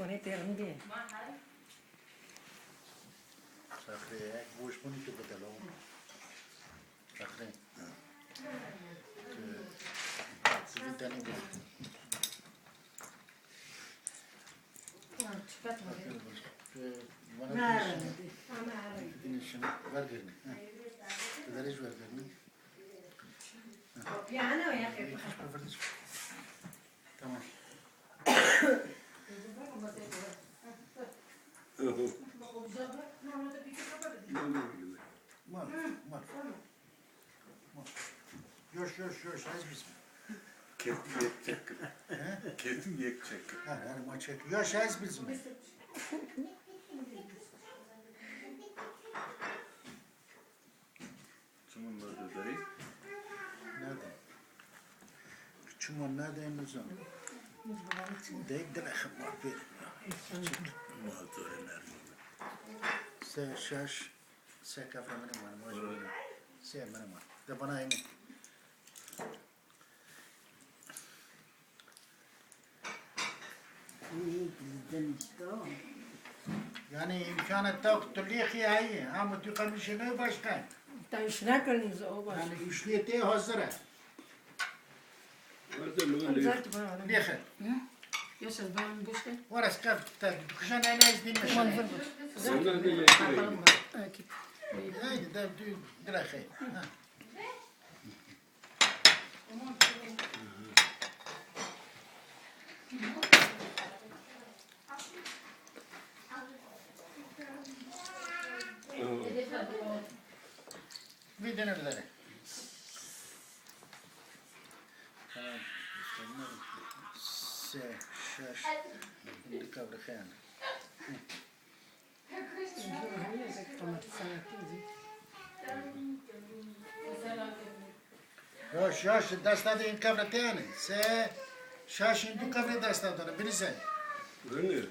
puneți-l Sacré, é Vou expunir o batalhão. Sacré. Que. Não tem ninguém. Tamam. Yoş, yoş, yoş, az bizim. Ketim yetecek. He? Ketim yetecek. Ha, yani maç et. Yoş, az bizim. Kimin öyle dayı? Nerede? O nerede emuzan? Deyip de lehim var bir. Muhatörler. Se şaş, se kafe benim var. Moj böyle. Se benim var. De bana aynı. يعني إن كانت توك تليخي هي هم تيقا مشينا باشكا تنشنا كن زوبا يعني مشلي تي هزرة؟ ورس إيش دين مشينا زوبا bir dene. Se, şaş, indi kavra khayan. Yoş yoş dasta da in kavra tane. Se, şaş indi kavra dasta da birisi. Öyle.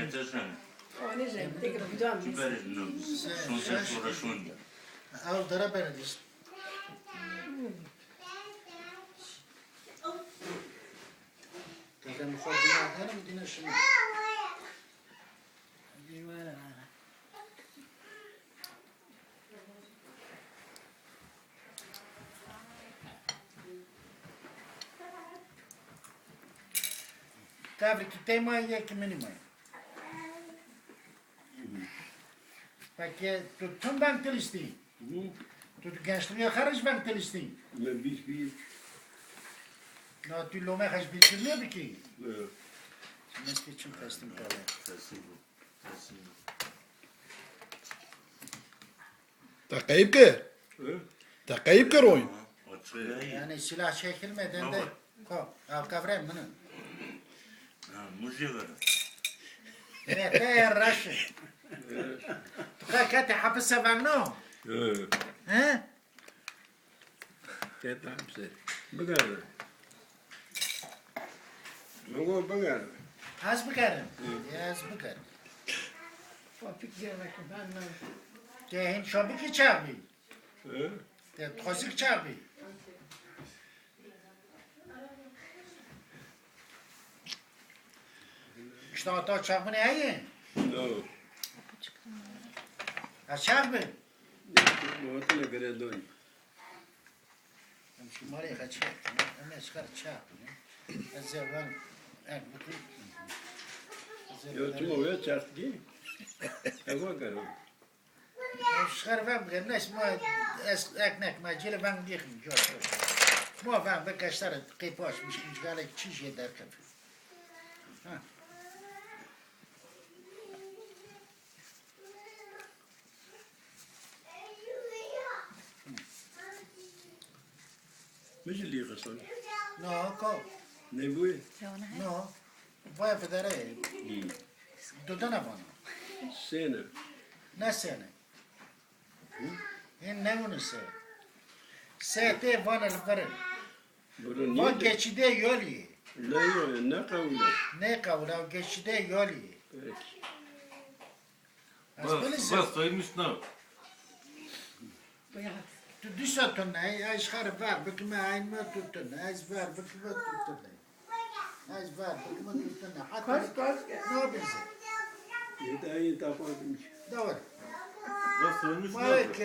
Yetecek. O ne şey? Tekrar bir daha mı? Verin. Son sen sonra şun. Al dara beredis. Kadın mukar bina hana mı dina şunu? Kavri ki tema ye ki meni mai. Peki tutun ben Hı? Tu gençliğe karış ben Filistin. Ne biz bir. Na tu lome kaç bitirmiyor mu ki? Ne? Mesle için kestim kalem. Kesin bu. Kesin bu. Takayip ki? Takayip ki oyun. Yani silah çekilmeden de ko, al kavrem bunu. Muzi var. Evet, Raşi. Tukakati hapise var no. Evet. He? Ketam se. Bagar. Mogo bagar. Az bıkarım. Az bıkarım. Topik gelmek ben ne? Kehin şobiki çabi. Evet. Te tozik çabi. İşte o çabı ne ayı? No. Boğazına göre dön. Şimdi oraya kaçıyor. Ama çıkar çarpıyor. Azerban, yani bu Yurtum oraya çarptı değil karo. Çıkar ben bir nes ma es ekmek ma cile ben diyeyim diyor. Ma ben bir kaçlar kıpaşmış. Mıcı liye kasan. No, ko. Ne bu? No. Vai vedere. Dodana bana. Sene. Ne sene? En ne bunu se? Se te varın. Bunu O niye? geçide yol yi. Ne yo ne kavga? Ne kavla geçide yol yi. Evet. Bilirsin. Bas saymış ne? Bu ya. Tu ne? Ay çıkar var. Bakma aynı mı tuttun? Az var. Bakma tuttun. از var. Bakımın üstüne. Koş Hatta koş. ne yapıyorsun? Yeteği tapadım. Doğru. Nasıl olmuş Ma ne hek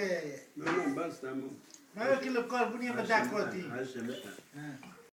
Benim bas tamam. ma hek il kol bunu yeme dakoti. Haşeme.